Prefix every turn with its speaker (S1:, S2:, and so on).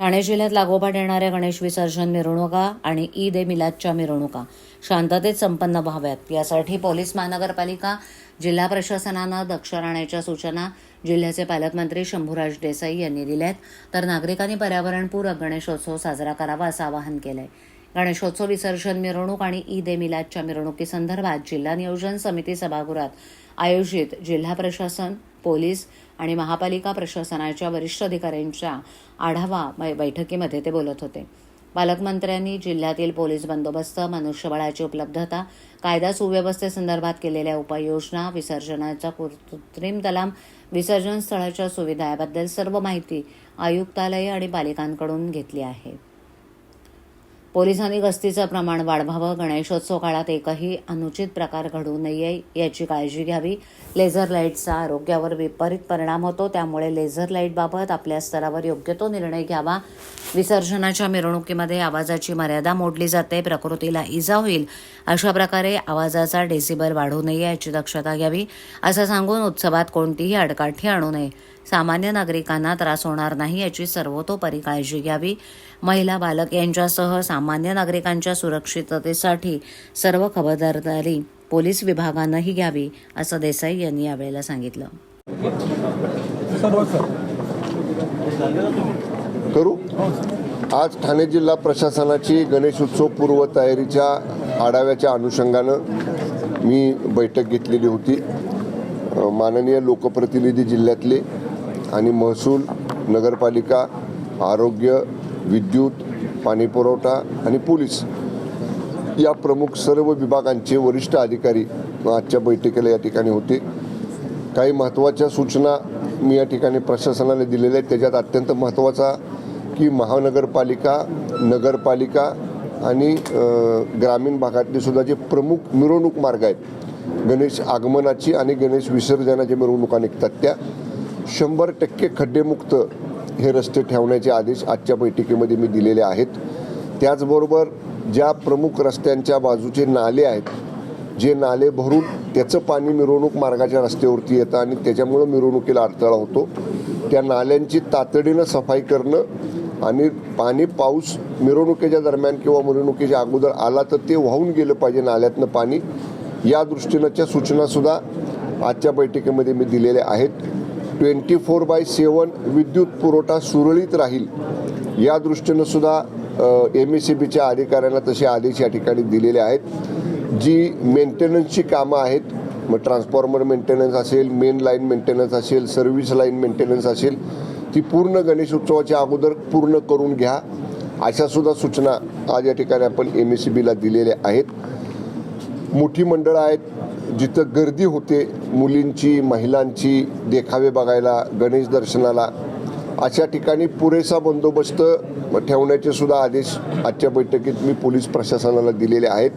S1: ठाणे जिल्ह्यात लागोपाठ येणाऱ्या गणेश विसर्जन मिरवणुका आणि ईद ए मिलादच्या मिरवणुका शांततेत संपन्न व्हाव्यात. यासाठी पोलीस महानगरपालिका जिल्हा प्रशासनानं दक्ष राहण्याच्या सूचना जिल्ह्याचे पालकमंत्री शंभूराज देसाई यांनी दिल्यात. तर नागरिकांनी पर्यावरणपूरक गणेशोत्सव साजरा करावा असं आवाहन केलंय. गणेशोत्सव विसर्जन मिरवणूक आणि ईद ए मिलादच्या मिरवणुकीसंदर्भात जिल्हा नियोजन समिती सभागृहात आयोजित जिल्हा प्रशासन पोलीस आणि महापालिका प्रशासनाच्या वरिष्ठ अधिकाऱ्यांच्या आढावा बै- बैठकीमध्ये ते बोलत होते. पालकमंत्र्यांनी जिल्ह्यातील पोलीस बंदोबस्त मनुष्यबळाची उपलब्धता कायदा सुव्यवस्थेसंदर्भात केलेल्या उपाययोजना विसर्जनाचा कृत्रिम तलाम विसर्जन स्थळाच्या सुविधा याबद्दल सर्व माहिती आयुक्तालय आणि पालिकांकडून घेतली आहे. पोलिसांनी गस्तीचं प्रमाण वाढवावं. गणेशोत्सव काळात एकही अनुचित प्रकार घडू नये याची काळजी घ्यावी. लेझर लाईटचा आरोग्यावर विपरीत परिणाम होतो. त्यामुळे लेझर लाईटबाबत आपल्या स्तरावर योग्य तो निर्णय घ्यावा. विसर्जनाच्या मिरवणुकीमध्ये आवाजाची मर्यादा मोडली जाते. प्रकृतीला इजा होईल. अशा प्रकारे आवाजाचा डेसिबल वाढू नये याची दक्षता घ्यावी. असं सांगून उत्सवात कोणतीही अडकाठी आणू नये. सामान्य नागरिकांना त्रास होणार नाही याची सर्वतोपरी काळजी घ्यावी. महिला बालक यांच्यासह सामान्य नागरिकांच्या सुरक्षिततेसाठी सर्व खबरदारी पोलीस विभागानंही घ्यावी असं देसाई यांनी यावेळेला सांगितलं.
S2: करू? आज ठाणे जिल्हा प्रशासनाची गणेशोत्सव पूर्वतयारीच्या आढाव्याच्या अनुषंगानं मी बैठक घेतलेली होती. माननीय लोकप्रतिनिधी जिल्ह्यातले आणि महसूल नगरपालिका आरोग्य विद्युत पाणीपुरवठा आणि पोलीस या प्रमुख सर्व विभागांचे वरिष्ठ अधिकारी आजच्या बैठकीला या ठिकाणी होते. काही महत्त्वाच्या सूचना मी या ठिकाणी प्रशासनाने दिलेल्या आहेत. त्याच्यात अत्यंत महत्त्वाचा की महानगरपालिका नगरपालिका आणि ग्रामीण भागातले सुद्धा जे प्रमुख मिरवणूक मार्ग आहेत गणेश आगमनाची आणि गणेश विसर्जनाच्या मिरवणुका निघतात त्या शंभर टक्के खड्डेमुक्त हे रस्ते ठेवण्याचे आदेश आजच्या बैठकीमध्ये मी दिलेले आहेत. त्याचबरोबर ज्या प्रमुख रस्त्यांच्या बाजूचे नाले आहेत जे नाले भरून त्याचं पाणी मिरवणूक मार्गाच्या रस्त्यावरती येतं आणि त्याच्यामुळं मिरवणुकीला अडथळा होतो. त्या नाल्यांची तातडीनं सफाई करणं आणि पाणी पाऊस मिरवणुकीच्या दरम्यान किंवा मिरवणुकीच्या अगोदर आला तर ते वाहून गेलं पाहिजे नाल्यातनं पाणी. या दृष्टीनंच्या सूचनासुद्धा आजच्या बैठकीमध्ये मी दिलेल्या आहेत. ट्वेंटी फोर बाय सेवन विद्युत पुरवठा सुरळीत राहील. या दृष्टीनं सुद्धा एम एस सी बीच्या अधिकाऱ्यांना तसे आदेश या ठिकाणी दिलेले आहेत. जी मेंटेनन्सची कामं आहेत मग ट्रान्सफॉर्मर मेंटेनन्स असेल मेन लाईन मेंटेनन्स असेल सर्व्हिस लाईन मेंटेनन्स असेल ती पूर्ण गणेशोत्सवाच्या अगोदर पूर्ण करून घ्या. अशा सुद्धा सूचना आज या ठिकाणी आपण एम एस सी बीला दिलेल्या आहेत. मोठी मंडळं आहेत जिथं गर्दी होते मुलींची महिलांची देखावे बघायला गणेश दर्शनाला अशा ठिकाणी पुरेसा बंदोबस्त ठेवण्याचे सुद्धा आदेश आजच्या बैठकीत मी पोलीस प्रशासनाला दिलेले आहेत.